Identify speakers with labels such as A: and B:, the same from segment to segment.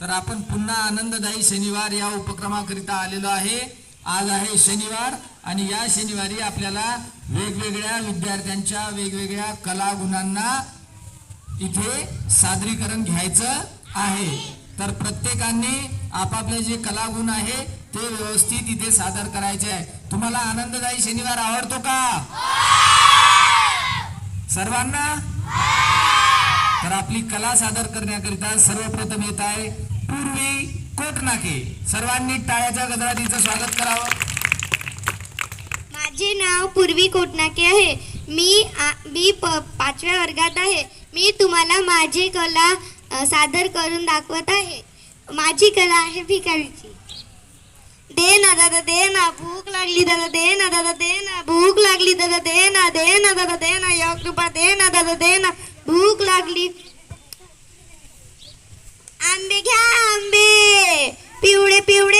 A: तर आपण पुन्हा आनंददायी शनिवार या उपक्रमाकरिता आलेलो आहे. आज आहे शनिवार आणि या शनिवारी आपल्याला वेगवेगळ्या विद्यार्थ्यांच्या वेगवेगळ्या कलागुणांना इथे सादरीकरण घ्यायचं आहे. तर प्रत्येकाने आपापले जे कलागुण आहे ते व्यवस्थित इथे सादर करायचे आहे. तुम्हाला आनंददायी शनिवार आवडतो का? सर्वांना? तर आपली कला सादर करण्याकरिता सर्वप्रथम येत आहे पूर्वी कोटनाके सर्वांनी टाळ्याच्या गजरातीचं स्वागत करावं.
B: माझे नाव पूर्वी कोटनाके आहे. मी आ- मी प पाचव्या वर्गात आहे. मी तुम्हाला माझी कला सादर करून दाखवत आहे. माझी कला आहे भिकारीची. दे ना दादा दे ना. भूक लागली दादा दे ना दादा दे ना. भूक लागली दादा दे ना दे ना दादा दे ना. एक कृपा दे ना दादा दे ना. भूक लागली. पिवळे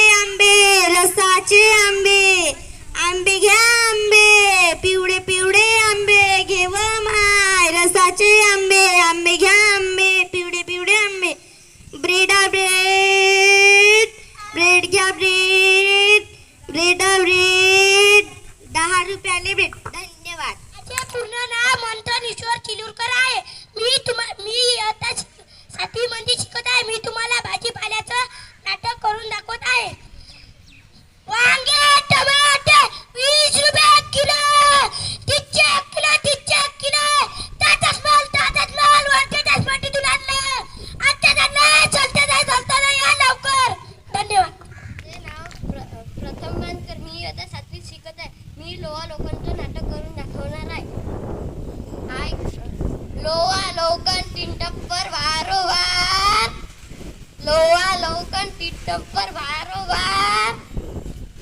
C: टप्पर टिंटप्पर वारोवार.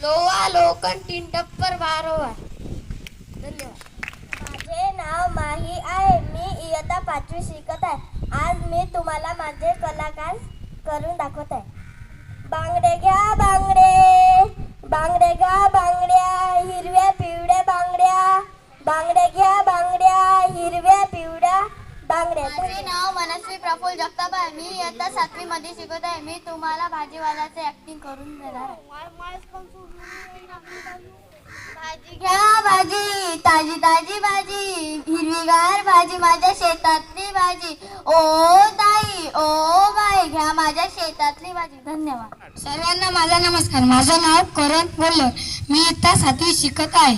C: लोवा लोकन टिंटप्पर वारोवार. धन्यवाद.
D: माझे नाव माही आहे. मी इयत्ता पाचवी शिकत आहे. आज मी तुम्हाला माझे कलाकार करून दाखवत आहे. बांगडे घ्या बांगडे. बांगडे घ्या बांगड्या. हिरव्या पिवळ्या बांगड्या. बांगडे घ्या बांगड्या. हिरव्या
C: माझे नाव मनस्वी प्रफुल्ल जगताप आहे. मी इयत्ता सातवी मध्ये शिकत आहे. मी तुम्हाला भाजीवाल्याचे ऍक्टिंग करून देणार आहे. भाजी घ्या भाजी. ताजी ताजी भाजी. हिरवीगार भाजी. माझ्या शेतातली भाजी. ओ ताई ओ बाई. घ्या माझ्या शेतातली भाजी. धन्यवाद.
E: सर्वांना माझा नमस्कार. माझं नाव करण बोल्लर मी इयत्ता सातवी शिकत आहे.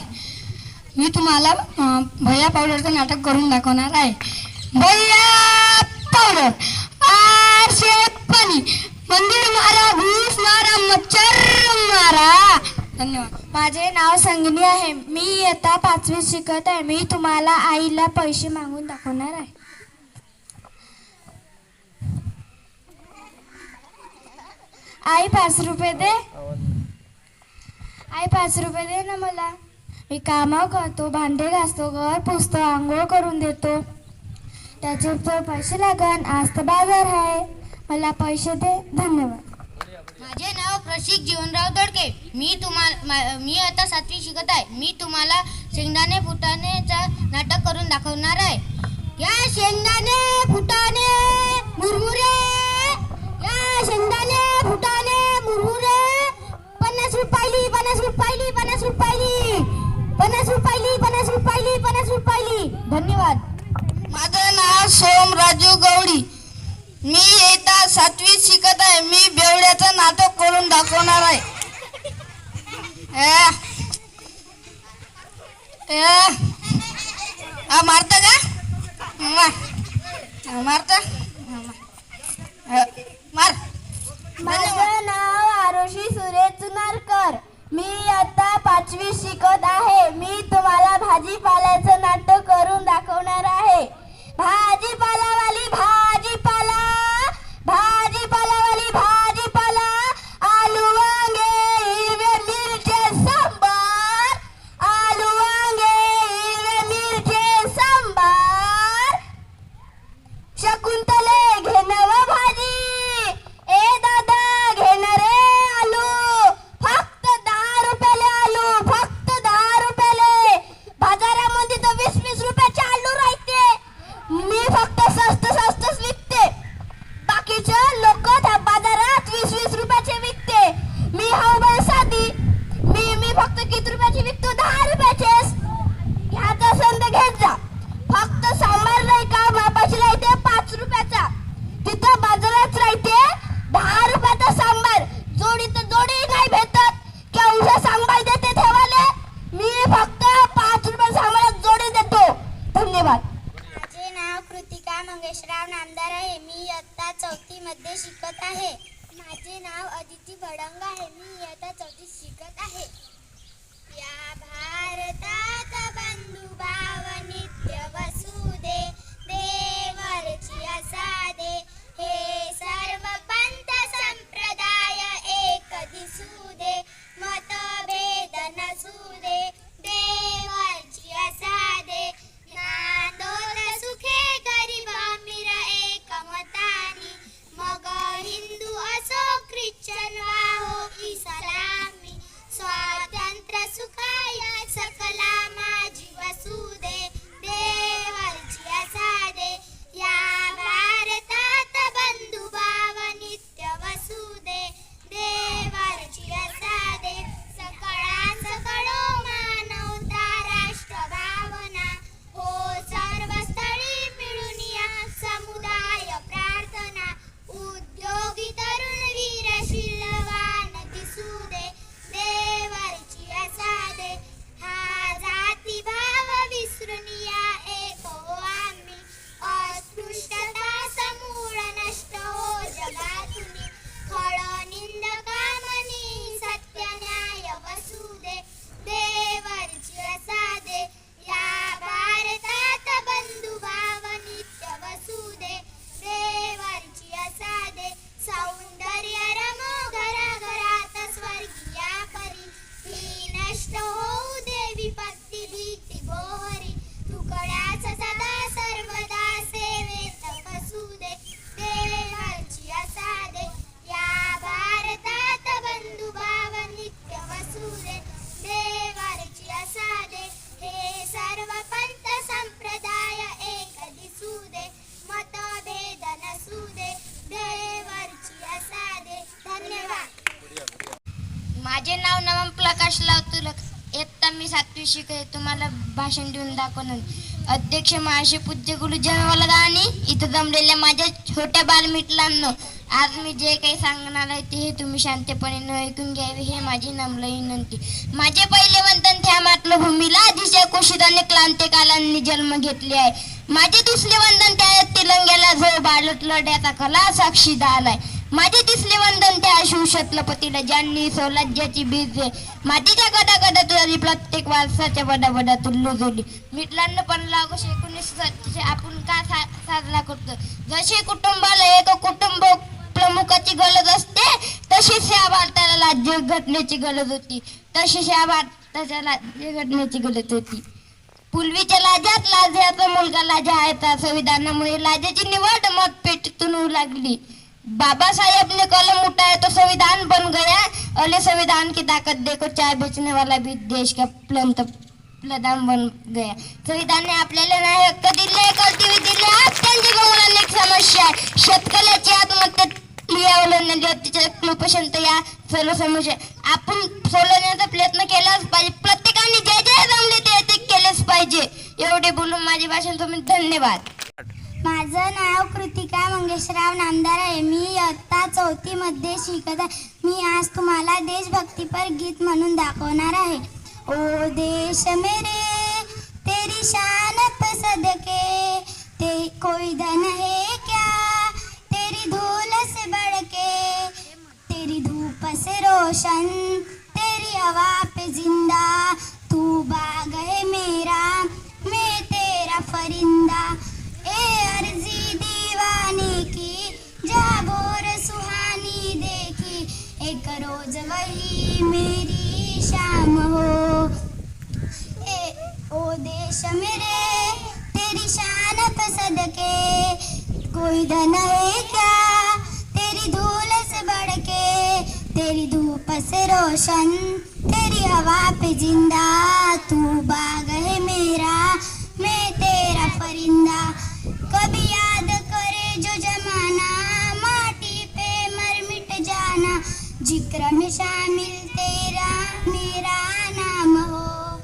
E: मी तुम्हाला भैया पावडरचं नाटक करून दाखवणार आहे. भैया पावडर आरशेत पाणी मंदिर मारा मारा मच्छर मारा. धन्यवाद.
B: माझे नाव संगिनी आहे. मी इयत्ता पाचवीत शिकत आहे. मी तुम्हाला आईला पैसे मागून दाखवणार आहे. आई पाच रुपये दे. आई पाच रुपये दे ना मला. मी कामं करतो भांडे घासतो घर पुसतो आंघोळ करून देतो. त्याचे तर पैसे लागन. आज तर बाजार आहे. मला पैसे दे. धन्यवाद.
C: माझे नाव प्रशिक जीवनराव दडके. मी तुम्हाला मी आता सातवी शिकत आहे. मी तुम्हाला शेंगदाणे फुटाणेचा नाटक करून दाखवणार आहे. या शेंगदाणे फुटाणे मुरमुरे. या शेंगदाणे फुटाणे मुरमुरे. पन्नास रुपयाली पन्नास रुपयाली पन्नास रुपयाली. पन्नास रुपयाली पन्नास रुपयाली पन्नास रुपयाली. धन्यवाद.
E: माझं नाव सोम राजू गवडी मी येता सातवीत शिकत आहे. मी बेवड्याचं नाटक करून दाखवणार आहे. मारत मारता का? मारत? मारता मार.
D: माझं नाव आरोशी सुरेश चुनारकर मी आता पाचवी शिकत आहे. मी तुम्हाला भाजीपाल्याचं नाटक करून दाखवणार आहे. भाजीपाला
C: तुम्हाला भाषण देऊन दाखवणार अध्यक्ष महाशय पूज्य गुरु जन्मवलदा आणि इथं जमलेल्या माझ्या छोट्या बालमित्रांनो आज मी जे काही सांगणार आहे ते हे तुम्ही शांतपणे न ऐकून घ्यावे हे माझी नम्र विनंती. माझे पहिले वंदन त्या मातृभूमीला अतिशय कुशीत आणि क्लांतिकालांनी जन्म घेतले आहे. माझे दुसरे वंदन त्या तिलंग्याला जो बालट लढ्याचा कला साक्षीदार झालाय. माझे दिसले वंदन त्या शिवशतलपतीला ज्यांनी सौलज्याची बीज मातीच्या गडागडात तुझी प्रत्येक वारसाच्या बडाबडा तुल्लू जोडी मिटलांना पण लागोश एकोणीसशे सत्ताशे आपण का सा साजरा करतो जसे कुटुंबाला एक कुटुंब प्रमुखाची गरज असते तशीच या भारताला राज्य घटनेची गरज होती. तशीच या भारताच्या राज्य घटनेची गरज होती. पूर्वीच्या लाजात लाजाचा मुलगा लाजा आहे त्या संविधानामुळे लाजाची निवड मतपेटीतून होऊ लागली. बाबासाहेब ने कलम उठाया तो संविधान बन गया. अले संविधान की ताकत देखो चाय बेचने वाला भी देश का प्लंत प्रधान बन गया. संविधान ने आपल्याला नाही हक्क दिले कर्तव्य दिले आज त्यांच्या अनेक समस्या आहे शेतकऱ्याची आत्महत्या लिहावलं अत्याचार कुपोषण तर या सर्व समस्या आपण सोडवण्याचा प्रयत्न केलाच पाहिजे प्रत्येकाने जे जे जमले ते ते केलेच पाहिजे एवढे बोलून माझे भाषण तुम्ही धन्यवाद.
F: माझं नाव कृतिका मंगेशराव नामदार आहे. मी इयत्ता चौथीमध्ये शिकत आहे. मी आज तुम्हाला देशभक्तीपर गीत म्हणून दाखवणार आहे. ओ देश मेरे तेरी शान सदके ते कोई धन है क्या? तेरी धूल से बड़के तेरी धूप से रोशन तेरी हवा पे जिंदा रोज वही मेरी शाम हो। ए ओ देश मेरे तेरी शान पे सदके। कोई धन है क्या? तेरी धूल से बढ़ के तेरी धूप से रोशन तेरी हवा पे जिंदा। तू बाग है मेरा मैं तेरा परिंदा। कभी याद करे जो जमाना जिक्रम शामिल तेरा मेरा नाम हो।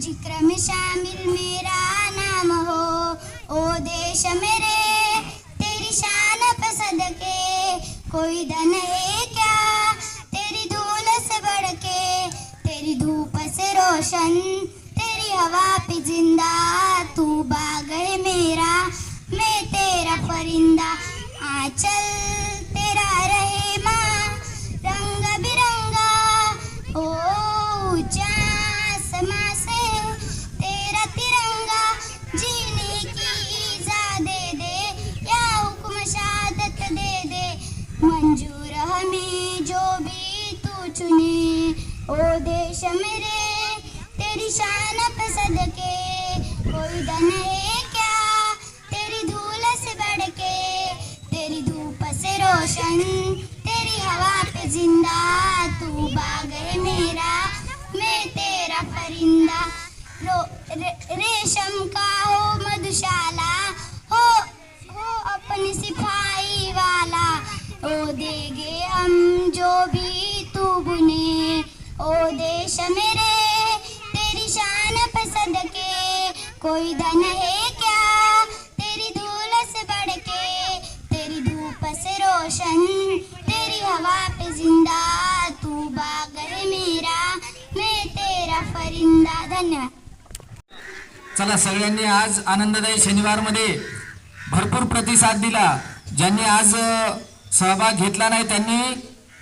F: जिक्रम शामिल मेरा नाम हो। ओ देश मेरे तेरी शान पे सदके। कोई धन है क्या? तेरी धूल से बढ़ के तेरी धूप से रोशन तेरी हवा पे जिंदा। तू बाग है मेरे तेरी शान पे सदके कोई धन है क्या? तेरी धूल से बढ़ के तेरी धूप से रोशन तेरी हवा पे जिंदा धन्यवाद
A: चला सगळ्यांनी आज आनंददायी शनिवारमध्ये भरपूर प्रतिसाद दिला. ज्यांनी आज सहभाग घेतला नाही त्यांनी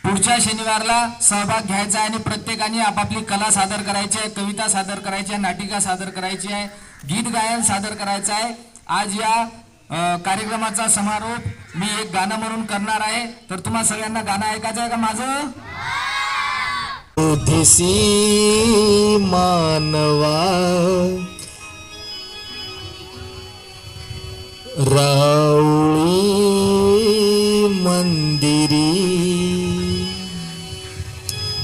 A: पुढच्या शनिवारला सहभाग घ्यायचा आहे आणि प्रत्येकाने आपापली कला सादर करायची आहे कविता सादर करायची आहे नाटिका सादर करायची आहे गीत गायन सादर करायचं आहे. आज या कार्यक्रमाचा समारोप मी एक गाणं म्हणून करणार आहे. तर तुम्हा सगळ्यांना गाणं ऐकायचं आहे का माझं?
G: बुद्धिसी मानवा राऊळी मंदिरी।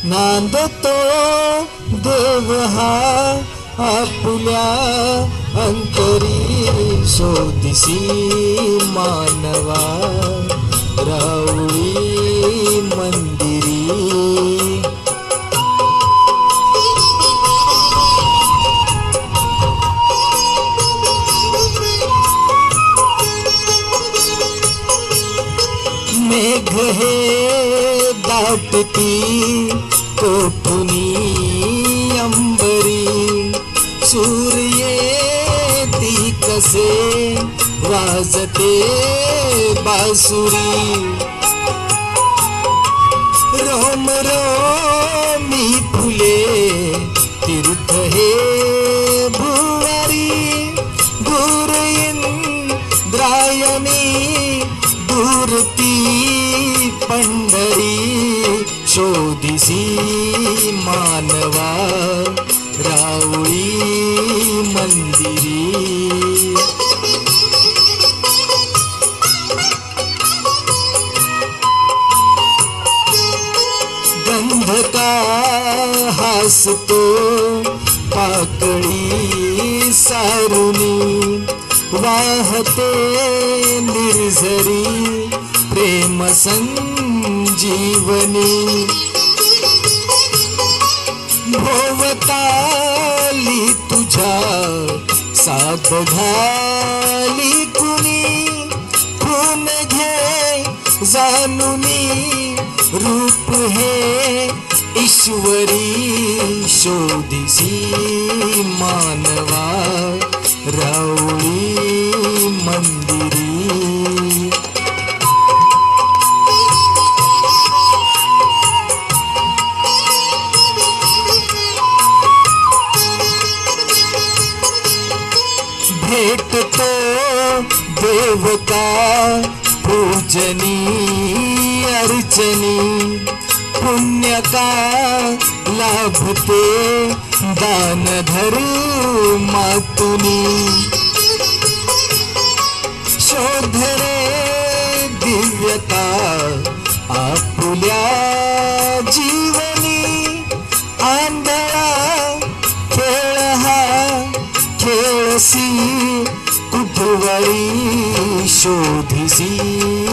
G: नांदतो देव हा आपल्या अंतरी शोधिसी मानवा। ती कोठुनी अंबरी? सूर्ये ती कसे वाजते बासुरी? रोम रोमी फुले तीर्थ हे भुवारी दूर इंद्रायणी शोधिसी मानवा राऊळी मंदिरी. गंधका हसतो पाकळी सारुनी वाहते निर्झरी प्रेम जीवनी भोवताली तुझ्या साथ घाली कुणी? खून घे जानुनी रूप हे ईश्वरी शोधिसी मानवा राऊळी मंदिरी भेटतो देवता पूजनी अर्चनी पुण्य का लाभते दान धर्मातुनी शोधरे दिव्यता आपुल्या जीवनी खेळसी कुठवरी शोधिसी।